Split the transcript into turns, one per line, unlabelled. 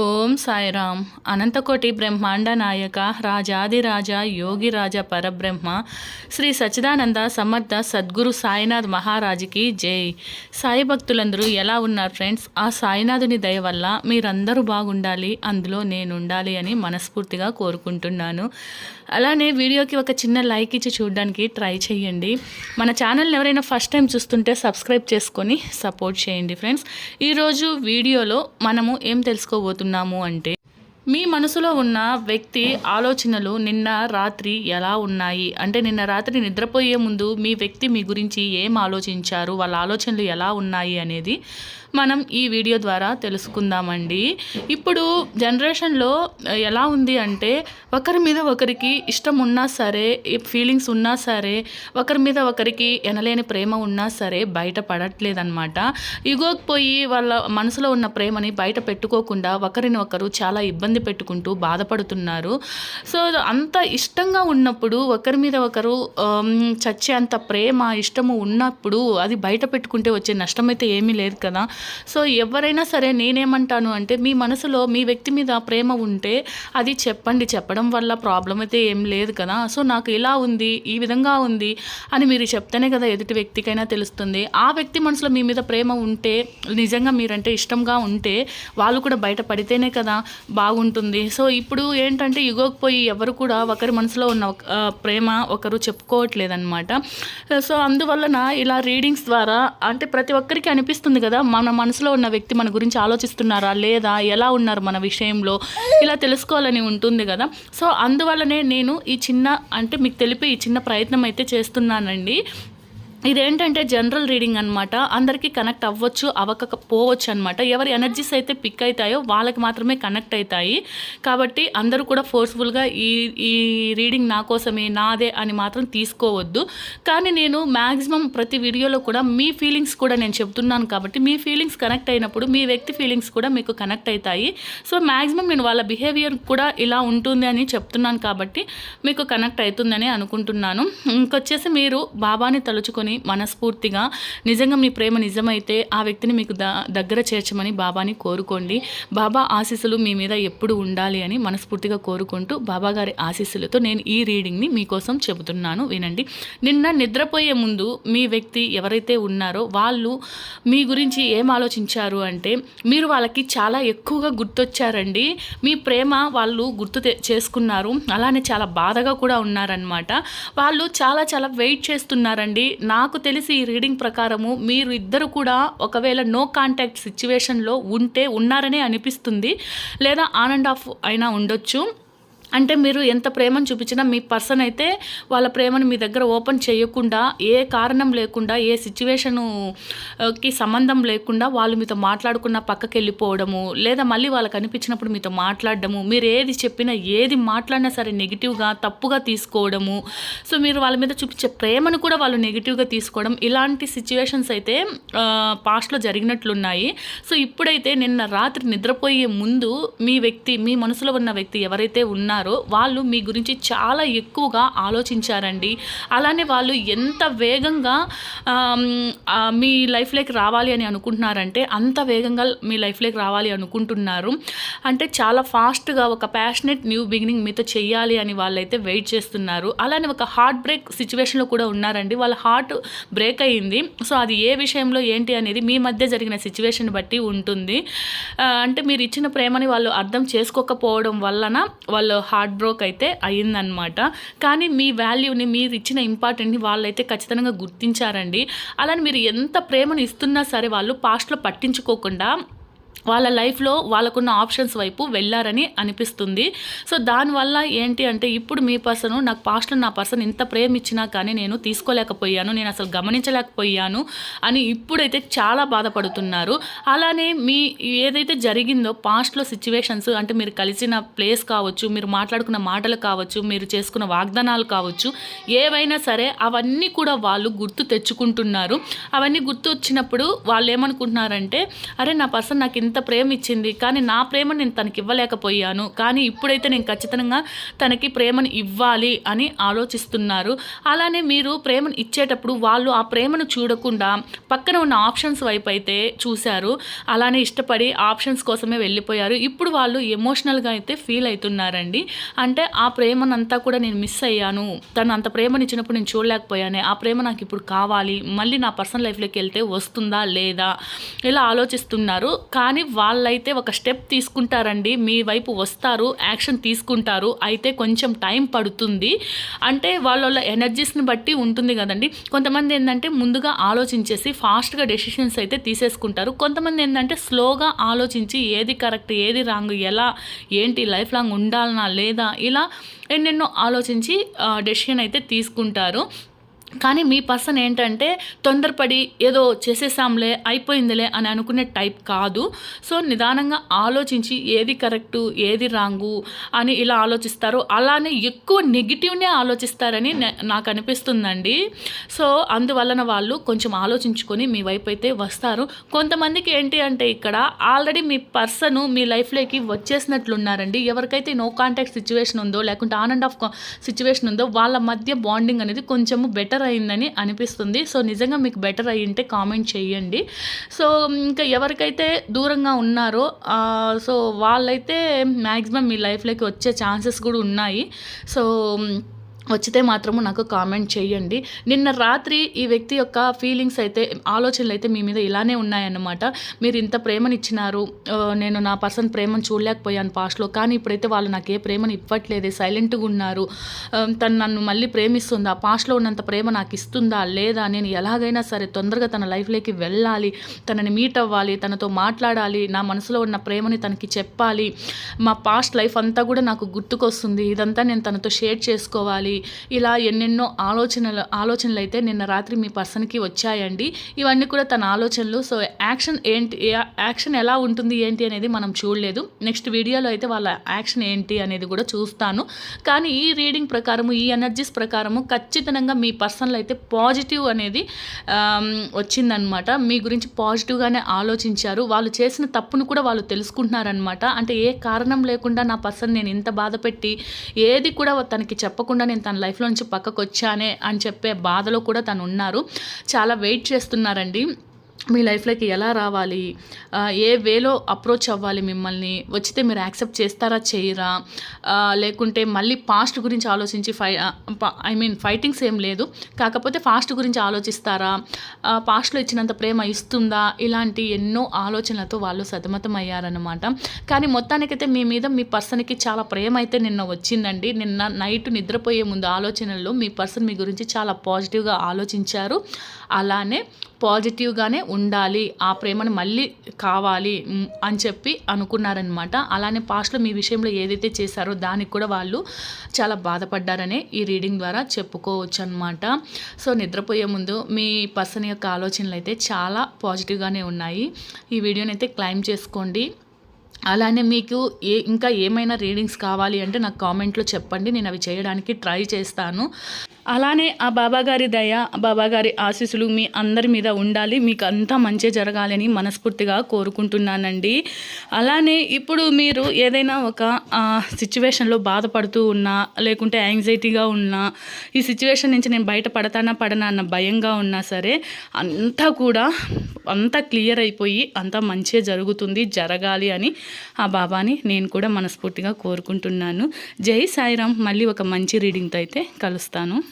ఓం సాయిరామ్. అనంతకోటి బ్రహ్మాండ నాయక రాజాదిరాజ యోగిరాజ పరబ్రహ్మ శ్రీ సచ్చిదానంద సమర్థ సద్గురు సాయినాథ్ మహారాజుకి జై. సాయి భక్తులందరూ ఎలా ఉన్నారు ఫ్రెండ్స్? ఆ సాయినాథుని దయ వల్ల మీరందరూ బాగుండాలి అందులో నేను ఉండాలి అని మనస్ఫూర్తిగా కోరుకుంటున్నాను. అలానే వీడియోకి ఒక చిన్న లైక్ ఇచ్చి చూడడానికి ట్రై చేయండి. మన ఛానల్ని ఎవరైనా ఫస్ట్ టైం చూస్తుంటే సబ్స్క్రైబ్ చేసుకొని సపోర్ట్ చేయండి ఫ్రెండ్స్. ఈరోజు వీడియోలో మనము ఏం తెలుసుకోబోతున్నాము అంటే మీ మనసులో ఉన్న వ్యక్తి ఆలోచనలు నిన్న రాత్రి ఎలా ఉన్నాయి? అంటే నిన్న రాత్రి నిద్రపోయే ముందు మీ వ్యక్తి మీ గురించి ఏం ఆలోచించారు? వాళ్ళ ఆలోచనలు ఎలా ఉన్నాయి అనేది మనం ఈ వీడియో ద్వారా తెలుసుకుందామండి. ఇప్పుడు జనరేషన్లో ఎలా ఉంది అంటే ఒకరి మీద ఒకరికి ఇష్టం ఉన్నా సరే ఫీలింగ్స్ ఉన్నా సరే ఒకరి మీద ఒకరికి ఎనలేని ప్రేమ ఉన్నా సరే బయట పడట్లేదన్నమాట. ఇగోకి పోయి వాళ్ళ మనసులో ఉన్న ప్రేమని బయట పెట్టుకోకుండా ఒకరిని ఒకరు చాలా ఇబ్బంది పెట్టుకుంటూ బాధపడుతున్నారు. సో అంత ఇష్టంగా ఉన్నప్పుడు ఒకరి మీద ఒకరు చచ్చే అంత ప్రేమ ఇష్టము ఉన్నప్పుడు అది బయట పెట్టుకుంటే వచ్చే నష్టం అయితే ఏమీ లేదు కదా. సో ఎవరైనా సరే నేనేమంటాను అంటే మీ మనసులో మీ వ్యక్తి మీద ప్రేమ ఉంటే అది చెప్పండి. చెప్పడం వల్ల ప్రాబ్లం అయితే ఏం లేదు కదా. సో నాకు ఇలా ఉంది ఈ విధంగా ఉంది అని మీరు చెప్తేనే కదా ఎదుటి వ్యక్తికైనా తెలుస్తుంది. ఆ వ్యక్తి మనసులో మీ మీద ప్రేమ ఉంటే నిజంగా మీరంటే ఇష్టంగా ఉంటే వాళ్ళు కూడా బయట పడితేనే కదా బాగుంటుంది. సో ఇప్పుడు ఏంటంటే యుగోకి పోయి ఎవరు కూడా ఒకరి మనసులో ఉన్న ఒక- ప్రేమ ఒకరు చెప్పుకోవట్లేదన్నమాట. సో అందువలన ఇలా రీడింగ్స్ ద్వారా అంటే ప్రతి ఒక్కరికి అనిపిస్తుంది కదా మన మనసులో ఉన్న వ్యక్తి మన గురించి ఆలోచిస్తున్నారా లేదా? ఎలా ఉన్నారు మన విషయంలో? ఇలా తెలుసుకోవాలని ఉంటుంది కదా. సో అందువల్లనే నేను ఈ చిన్న అంటే మీకు తెలిపి ఈ చిన్న ప్రయత్నం అయితే చేస్తున్నానండి. ఇదేంటంటే జనరల్ రీడింగ్ అనమాట అందరికీ కనెక్ట్ అవ్వచ్చు అవ్వకపోవచ్చు అనమాట ఎవరి ఎనర్జీస్ అయితే పిక్ అవుతాయో వాళ్ళకి మాత్రమే కనెక్ట్ అవుతాయి కాబట్టి అందరూ కూడా ఫోర్స్ఫుల్గా ఈ ఈ రీడింగ్ నా కోసమే నాదే అని మాత్రం తీసుకోవద్దు. కానీ నేను మ్యాక్సిమం ప్రతి వీడియోలో కూడా మీ ఫీలింగ్స్ కూడా నేను చెప్తున్నాను కాబట్టి మీ ఫీలింగ్స్ కనెక్ట్ అయినప్పుడు మీ వ్యక్తి ఫీలింగ్స్ కూడా మీకు కనెక్ట్ అవుతాయి సో మ్యాక్సిమం నేను వాళ్ళ బిహేవియర్ కూడా ఇలా ఉంటుంది అని చెప్తున్నాను కాబట్టి మీకు కనెక్ట్ అవుతుందని అనుకుంటున్నాను. ఇంకొచ్చేసి మీరు బాబాని తలుచుకొని మనస్ఫూర్తిగా నిజంగా మీ ప్రేమ నిజమైతే ఆ వ్యక్తిని మీకు దగ్గర చేర్చమని బాబాని కోరుకోండి. బాబా ఆశీస్సులు మీ మీద ఎప్పుడు ఉండాలి అని మనస్ఫూర్తిగా కోరుకుంటూ బాబా గారి ఆశీస్సులతో నేను ఈ రీడింగ్ని మీకోసం చెబుతున్నాను వినండి. నిన్న నిద్రపోయే ముందు మీ వ్యక్తి ఎవరైతే ఉన్నారో వాళ్ళు మీ గురించి ఏం ఆలోచించారు అంటే మీరు వాళ్ళకి చాలా ఎక్కువగా గుర్తొచ్చారండి. మీ ప్రేమ వాళ్ళు గుర్తు చేసుకున్నారు. అలానే చాలా బాధగా కూడా ఉన్నారనమాట వాళ్ళు చాలా చాలా వెయిట్ చేస్తున్నారండి. నా నాకు తెలిసి ఈ రీడింగ్ ప్రకారము మీరు ఇద్దరు కూడా ఒకవేళ నో కాంటాక్ట్ సిచ్యువేషన్లో ఉంటే ఉన్నారనే అనిపిస్తుంది. లేదా ఆన్ అండ్ ఆఫ్ అయినా ఉండొచ్చు. అంటే మీరు ఎంత ప్రేమను చూపించినా మీ పర్సన్ అయితే వాళ్ళ ప్రేమను మీ దగ్గర ఓపెన్ చేయకుండా ఏ కారణం లేకుండా ఏ సిచ్యువేషనుకి సంబంధం లేకుండా వాళ్ళు మీతో మాట్లాడుకున్న పక్కకి వెళ్ళిపోవడము లేదా మళ్ళీ వాళ్ళకి అనిపించినప్పుడు మీతో మాట్లాడడము మీరు ఏది చెప్పినా ఏది మాట్లాడినా సరే నెగిటివ్గా తప్పుగా తీసుకోవడము. సో మీరు వాళ్ళ మీద చూపించే ప్రేమను కూడా వాళ్ళు నెగిటివ్గా తీసుకోవడం ఇలాంటి సిచ్యువేషన్స్ అయితే పాస్ట్లో జరిగినట్లున్నాయి. సో ఇప్పుడైతే నిన్న రాత్రి నిద్రపోయే ముందు మీ వ్యక్తి మీ మనసులో ఉన్న వ్యక్తి ఎవరైతే ఉన్నారు వాళ్ళు మీ గురించి చాలా ఎక్కువగా ఆలోచించారండి. అలానే వాళ్ళు ఎంత వేగంగా మీ లైఫ్లోకి రావాలి అని అనుకుంటున్నారంటే అంత వేగంగా మీ లైఫ్లోకి రావాలి అనుకుంటున్నారు. అంటే చాలా ఫాస్ట్గా ఒక ప్యాషనెట్ న్యూ బిగినింగ్ మీతో చేయాలి అని వాళ్ళైతే వెయిట్ చేస్తున్నారు. అలానే ఒక హార్ట్ బ్రేక్ సిచ్యువేషన్లో కూడా ఉన్నారండి. వాళ్ళ హార్ట్ బ్రేక్ అయ్యింది. సో అది ఏ విషయంలో ఏంటి అనేది మీ మధ్య జరిగిన సిచ్యువేషన్ బట్టి ఉంటుంది. అంటే మీరు ఇచ్చిన ప్రేమని వాళ్ళు అర్థం చేసుకోకపోవడం వలన వాళ్ళు హార్ట్ బ్రోక్ అయితే అయ్యిందనమాట కానీ మీ వాల్యూని మీరు ఇచ్చిన ఇంపార్టెంట్ని వాళ్ళైతే ఖచ్చితంగా గుర్తించారండి. అలానే మీరు ఎంత ప్రేమను ఇస్తున్నా సరే వాళ్ళు పాస్ట్లో పట్టించుకోకుండా వాళ్ళ లైఫ్లో వాళ్ళకున్న ఆప్షన్స్ వైపు వెళ్ళారని అనిపిస్తుంది. సో దానివల్ల ఏంటి అంటే ఇప్పుడు మీ పర్సన్ నాకు పాస్ట్లో నా పర్సన్ ఇంత ప్రేమ ఇచ్చినా కానీ నేను తీసుకోలేకపోయాను నేను అసలు గమనించలేకపోయాను అని ఇప్పుడైతే చాలా బాధపడుతున్నారు. అలానే మీ ఏదైతే జరిగిందో పాస్ట్లో సిచ్యువేషన్స్ అంటే మీరు కలిసిన ప్లేస్ కావచ్చు మీరు మాట్లాడుకున్న మాటలు కావచ్చు మీరు చేసుకున్న వాగ్దానాలు కావచ్చు ఏవైనా సరే అవన్నీ కూడా వాళ్ళు గుర్తు తెచ్చుకుంటున్నారు. అవన్నీ గుర్తు వచ్చినప్పుడు వాళ్ళు ఏమనుకుంటున్నారంటే అరే నా పర్సన్ నాకు ఇంత ప్రేమ ఇచ్చింది కానీ నా ప్రేమ నేను తనకి ఇవ్వలేకపోయాను. కానీ ఇప్పుడైతే నేను ఖచ్చితంగా తనకి ప్రేమను ఇవ్వాలి అని ఆలోచిస్తున్నారు. అలానే మీరు ప్రేమను ఇచ్చేటప్పుడు వాళ్ళు ఆ ప్రేమను చూడకుండా పక్కన ఉన్న ఆప్షన్స్ వైపు అయితే చూశారు. అలానే ఇష్టపడి ఆప్షన్స్ కోసమే వెళ్ళిపోయారు. ఇప్పుడు వాళ్ళు ఎమోషనల్గా అయితే ఫీల్ అవుతున్నారండి. అంటే ఆ ప్రేమనంతా కూడా నేను మిస్ అయ్యాను. తను అంత ప్రేమనిచ్చినప్పుడు నేను చూడలేకపోయాను ఆ ప్రేమ నాకు ఇప్పుడు కావాలి మళ్ళీ నా పర్సనల్ లైఫ్లోకి వెళ్తే వస్తుందా లేదా? ఇలా ఆలోచిస్తున్నారు. కానీ కానీ వాళ్ళైతే ఒక స్టెప్ తీసుకుంటారండి. మీ వైపు వస్తారు యాక్షన్ తీసుకుంటారు. అయితే కొంచెం టైం పడుతుంది. అంటే వాళ్ళ ఎనర్జీస్ని బట్టి ఉంటుంది కదండి. కొంతమంది ఏంటంటే ముందుగా ఆలోచించేసి ఫాస్ట్గా డెసిషన్స్ అయితే తీసేసుకుంటారు. కొంతమంది ఏంటంటే స్లోగా ఆలోచించి ఏది కరెక్ట్ ఏది రాంగ్ ఎలా ఏంటి లైఫ్ లాంగ్ ఉండాలనా లేదా ఇలా ఎన్నెన్నో ఆలోచించి డెసిషన్ అయితే తీసుకుంటారు. కానీ మీ పర్సన్ ఏంటంటే తొందరపడి ఏదో చేసేసాంలే అయిపోయిందిలే అని అనుకునే టైప్ కాదు. సో నిదానంగా ఆలోచించి ఏది కరెక్టు ఏది రాంగు అని ఇలా ఆలోచిస్తారు. అలానే ఎక్కువ నెగిటివ్నే ఆలోచిస్తారని నాకు అనిపిస్తుందండి. సో అందువలన వాళ్ళు కొంచెం ఆలోచించుకొని మీ వైపు అయితే వస్తారు. కొంతమందికి ఏంటి అంటే ఇక్కడ ఆల్రెడీ మీ పర్సన్ మీ లైఫ్లోకి వచ్చేసినట్లున్నారండి. ఎవరికైతే నో కాంటాక్ట్ సిచ్యువేషన్ ఉందో లేకుంటే ఆన్ అండ్ ఆఫ్ సిచ్యువేషన్ ఉందో వాళ్ళ మధ్య బాండింగ్ అనేది కొంచెము బెటర్ బెటర్ అయిందని అనిపిస్తుంది. సో నిజంగా మీకు బెటర్ అయ్యింటే కామెంట్ చేయండి సో ఇంకా ఎవరికైతే దూరంగా ఉన్నారో సో వాళ్ళైతే మ్యాక్సిమం మీ లైఫ్లోకి వచ్చే ఛాన్సెస్ కూడా ఉన్నాయి. సో వచ్చితే మాత్రము నాకు కామెంట్ చేయండి. నిన్న రాత్రి ఈ వ్యక్తి యొక్క ఫీలింగ్స్ అయితే ఆలోచనలు అయితే మీ మీద ఇలానే ఉన్నాయన్నమాట. మీరు ఇంత ప్రేమనిచ్చినారు నేను నా పర్సన్ ప్రేమను చూడలేకపోయాను పాస్ట్లో కానీ ఇప్పుడైతే వాళ్ళు నాకు ఏ ప్రేమను ఇవ్వట్లేదు సైలెంట్గా ఉన్నారు. తను నన్ను మళ్ళీ ప్రేమిస్తుందా? పాస్ట్లో ఉన్నంత ప్రేమ నాకు ఇస్తుందా? లేదా? నేను ఎలాగైనా సరే తొందరగా తన లైఫ్లోకి వెళ్ళాలి తనని మీట్ అవ్వాలి తనతో మాట్లాడాలి నా మనసులో ఉన్న ప్రేమని తనకి చెప్పాలి. మా పాస్ట్ లైఫ్ అంతా కూడా నాకు గుర్తుకొస్తుంది. ఇదంతా నేను తనతో షేర్ చేసుకోవాలి. చేయాలి. ఇలా ఎన్నెన్నో ఆలోచనలు ఆలోచనలు అయితే నిన్న రాత్రి మీ పర్సన్కి వచ్చాయండి. ఇవన్నీ కూడా తన ఆలోచనలు. సో యాక్షన్ ఏంటి యాక్షన్ ఎలా ఉంటుంది ఏంటి అనేది మనం చూడలేదు. నెక్స్ట్ వీడియోలో అయితే వాళ్ళ యాక్షన్ ఏంటి అనేది కూడా చూస్తాను. కానీ ఈ రీడింగ్ ప్రకారము ఈ ఎనర్జీస్ ప్రకారము ఖచ్చితంగా మీ పర్సన్లో అయితే పాజిటివ్ అనేది వచ్చిందనమాట. మీ గురించి పాజిటివ్గానే ఆలోచించారు. వాళ్ళు చేసిన తప్పును కూడా వాళ్ళు తెలుసుకుంటున్నారనమాట. అంటే ఏ కారణం లేకుండా నా పర్సన్ నేను ఇంత బాధ పెట్టి ఏది కూడా తనకి చెప్పకుండా నేను తన లైఫ్లో నుంచి పక్కకు వచ్చానే అని చెప్పే బాధలో కూడా తను ఉన్నారు చాలా వెయిట్ చేస్తున్నారండి. మీ లైఫ్లోకి ఎలా రావాలి? ఏ వేలో అప్రోచ్ అవ్వాలి మిమ్మల్ని? వచ్చితే మీరు యాక్సెప్ట్ చేస్తారా చేయరా? లేకుంటే మళ్ళీ పాస్ట్ గురించి ఆలోచించి ఫై ఐ మీన్ ఫైటింగ్స్ ఏం లేదు. కాకపోతే ఫాస్ట్ గురించి ఆలోచిస్తారా? పాస్ట్లో ఇచ్చినంత ప్రేమ ఇస్తుందా? ఇలాంటి ఎన్నో ఆలోచనలతో వాళ్ళు సతమతం అయ్యారనమాట కానీ మొత్తానికైతే మీ మీద మీ పర్సన్కి చాలా ప్రేమ అయితే నిన్న వచ్చిందండి. నిన్న నైట్ నిద్రపోయే ముందు ఆలోచనల్లో మీ పర్సన్ మీ గురించి చాలా పాజిటివ్గా ఆలోచించారు. అలానే పాజిటివ్గానే ఉండాలి ఆ ప్రేమను మళ్ళీ కావాలి అని చెప్పి అనుకున్నారనమాట అలానే పాస్ట్లో మీ విషయంలో ఏదైతే చేశారో దానికి కూడా వాళ్ళు చాలా బాధపడ్డారనే ఈ రీడింగ్ ద్వారా చెప్పుకోవచ్చు అనమాట సో నిద్రపోయే ముందు మీ పర్సన్ యొక్క ఆలోచనలు అయితే చాలా పాజిటివ్గానే ఉన్నాయి. ఈ వీడియోని అయితే క్లైమ్ చేసుకోండి. అలానే మీకు ఏ ఇంకా ఏమైనా రీడింగ్స్ కావాలి అంటే నాకు కామెంట్లో చెప్పండి. నేను అవి చేయడానికి ట్రై చేస్తాను. అలానే ఆ బాబాగారి దయ బాబాగారి ఆశీస్సులు మీ అందరి మీద ఉండాలి. మీకు అంతా మంచి జరగాలని మనస్ఫూర్తిగా కోరుకుంటున్నానండి. అలానే ఇప్పుడు మీరు ఏదైనా ఒక సిచ్యువేషన్లో బాధపడుతూ ఉన్నా లేకుంటే యాంగ్జైటీగా ఉన్నా ఈ సిచ్యువేషన్ నుంచి నేను బయటపడతానా పడనా అన్న భయంగా ఉన్నా సరే అంతా కూడా అంతా క్లియర్ అయిపోయి అంతా మంచిగా జరుగుతుంది జరగాలి అని ఆ బాబాని నేను కూడా మనస్ఫూర్తిగా కోరుకుంటున్నాను. జై సాయిరామ్. మళ్ళీ ఒక మంచి రీడింగ్తో అయితే కలుస్తాను.